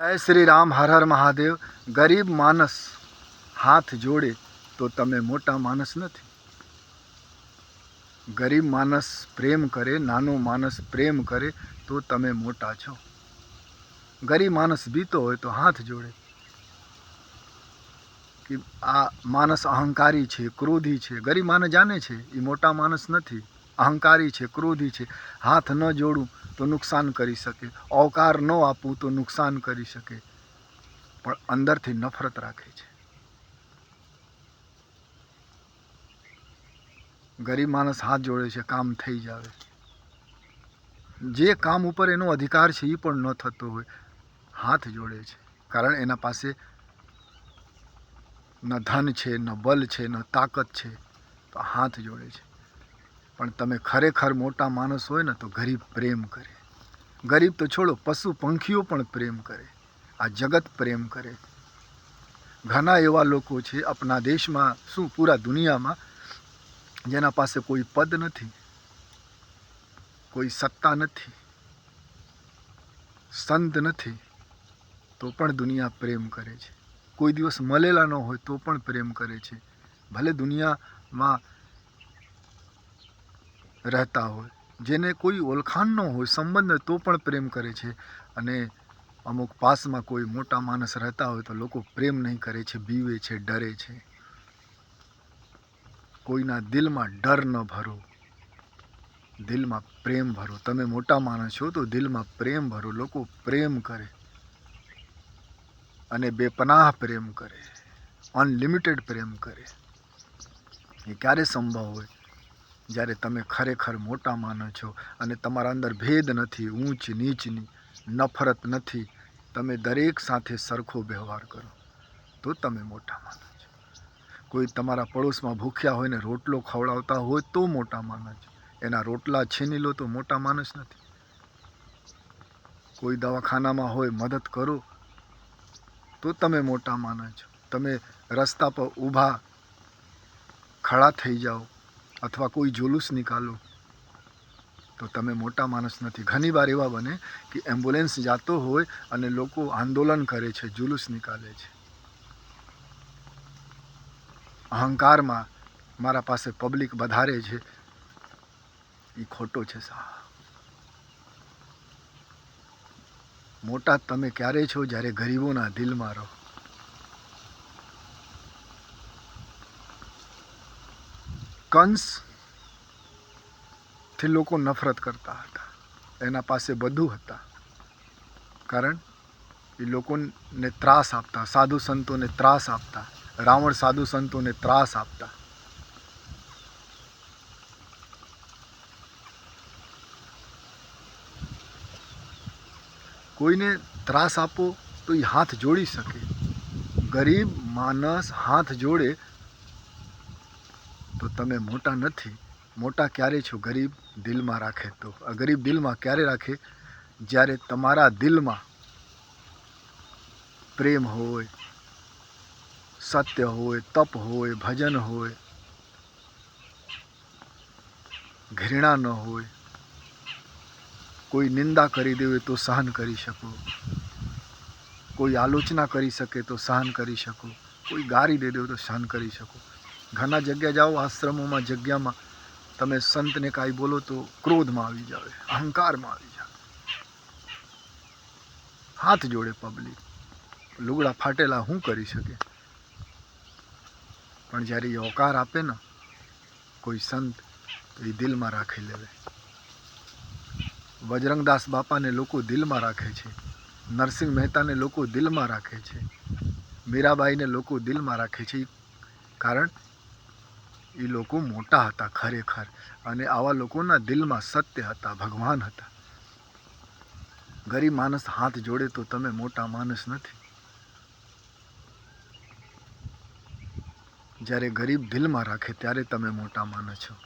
જય શ્રી રામ, હર હર મહાદેવ. ગરીબ માણસ હાથ જોડે તો તમે મોટા માણસ નથી. ગરીબ માણસ પ્રેમ કરે, નાનો માણસ પ્રેમ કરે તો તમે મોટા છો. ગરીબ માણસ બીતો હોય તો હાથ જોડે. કે આ માણસ અહંકારી છે, ક્રોધી છે. ગરીબ માણસ જાણે છે એ મોટા માણસ નથી. અહંકારી છે, ક્રોધી છે. હાથ ન જોડું તો નુકસાન કરી શકે. અવકાર ન આપવું તો નુકસાન કરી શકે. પણ અંદરથી નફરત રાખે છે. ગરીબ માણસ હાથ જોડે છે, કામ થઈ જાવે. જે કામ ઉપર એનો અધિકાર છે એ પણ ન થતો હોય. હાથ જોડે છે. કારણ એના પાસે ન ધન છે, ન બલ છે, ન તાકાત છે. તો હાથ જોડે છે. પણ તમે ખરેખર મોટા માણસ હોય ને તો ગરીબ પ્રેમ કરે. ગરીબ તો છોડો, પશુ પંખીઓ પણ પ્રેમ કરે. આ જગત પ્રેમ કરે. ઘણા એવા લોકો છે આપણા દેશમાં, શું પૂરા દુનિયામાં, જેના પાસે કોઈ પદ નથી, કોઈ સત્તા નથી, સંત નથી, તો પણ દુનિયા પ્રેમ કરે છે. કોઈ દિવસ મળેલા ન હોય તો પણ પ્રેમ કરે છે. ભલે દુનિયામાં રહેતા હોય. જેને કોઈ ઓળખાણ ન હોય સંબંધ તો પણ પ્રેમ કરે છે. અને અમુક પાસમાં કોઈ મોટા માણસ રહેતા હોય તો લોકો પ્રેમ નહીં કરે છે, બીવે છે, ડરે છે. કોઈના દિલમાં ડર ન ભરો. દિલમાં પ્રેમ ભરો. તમે મોટા માણસ છો તો દિલમાં પ્રેમ ભરો. લોકો પ્રેમ કરે. અને બેપનાહ પ્રેમ કરે. અનલિમિટેડ પ્રેમ કરે. એ ક્યારે સંભવ હોય? જ્યારે તમે ખરેખર મોટા માનો છો અને તમારા અંદર ભેદ નથી, ઊંચ, નીચની, નફરત નથી, તમે દરેક સાથે સરખો વ્યવહાર કરો, તો તમે મોટા માનો છો. કોઈ તમારા પડોશમાં ભૂખ્યા હોય ને રોટલો ખવડાવતા હોય તો મોટા માનો છો. એના રોટલા છીની લો તો મોટા માણસ નથી. કોઈ દવાખાનામાં હોય મદદ કરો તો તમે મોટા માનો છો. તમે રસ્તા પર ઊભા, ખડા થઈ જાઓ અથવા કોઈ જુલુસ નિકાલો, તો તમે મોટા માણસ નથી. ઘણી વાર એવા બને કે એમ્બ્યુલન્સ જાતો હોય અને લોકો આંદોલન કરે છે, જુલુસ નિકાલે છે. અહંકારમાં મારા પાસે પબ્લિક વધારે છે. એ ખોટો છે સાહેબ. મોટા તમે ક્યારે છો જ્યારે ગરીબોના દિલમાં રહો? કંસથી લોકો નફરત કરતા હતા. એના પાસે બધું હતા. કારણ એ લોકોને ત્રાસ આપતા, સાધુ સંતોને ત્રાસ આપતા, રાવણ સાધુ સંતોને ત્રાસ આપતા. કોઈને ત્રાસ આપો તો એ હાથ જોડી શકે. ગરીબ માણસ હાથ જોડે તો તમે મોટા નથી. મોટા ક્યારે છો? ગરીબ દિલમાં રાખે તો. ગરીબ દિલમાં ક્યારે રાખે? જ્યારે તમારા દિલમાં પ્રેમ હોય, સત્ય હોય, તપ હોય, ભજન હોય, ઘૃણા ન હોય, કોઈ નિંદા કરી દેવે તો સહન કરી શકો. કોઈ આલોચના કરી શકે તો સહન કરી શકો. કોઈ ગારી દે દેવું તો સહન કરી શકો. ઘણા જગ્યા જાઓ, આશ્રમોમાં, જગ્યામાં તમે સંતને કાંઈ બોલો તો ક્રોધમાં આવી જાવે અહંકારમાં આવી જાવે હાથ જોડે પબ્લિક લુગડા ફાટેલા શું કરી શકે? પણ જ્યારે એ ઓકાર આપે ને, કોઈ સંત તો એ દિલમાં રાખી લેવે. બજરંગદાસ બાપાને લોકો દિલમાં રાખે છે. નરસિંહ મહેતાને લોકો દિલમાં રાખે છે. મીરાબાઈને લોકો દિલમાં રાખે છે. કારણ એ લોકો મોટા હતા ખરેખર અને આવા લોકોના દિલમાં સત્ય હતા, ભગવાન હતા. ગરીબ માણસ હાથ જોડે તો તમે મોટા માણસ નથી. જ્યારે ગરીબ દિલમાં રાખે ત્યારે તમે મોટા માનો છો.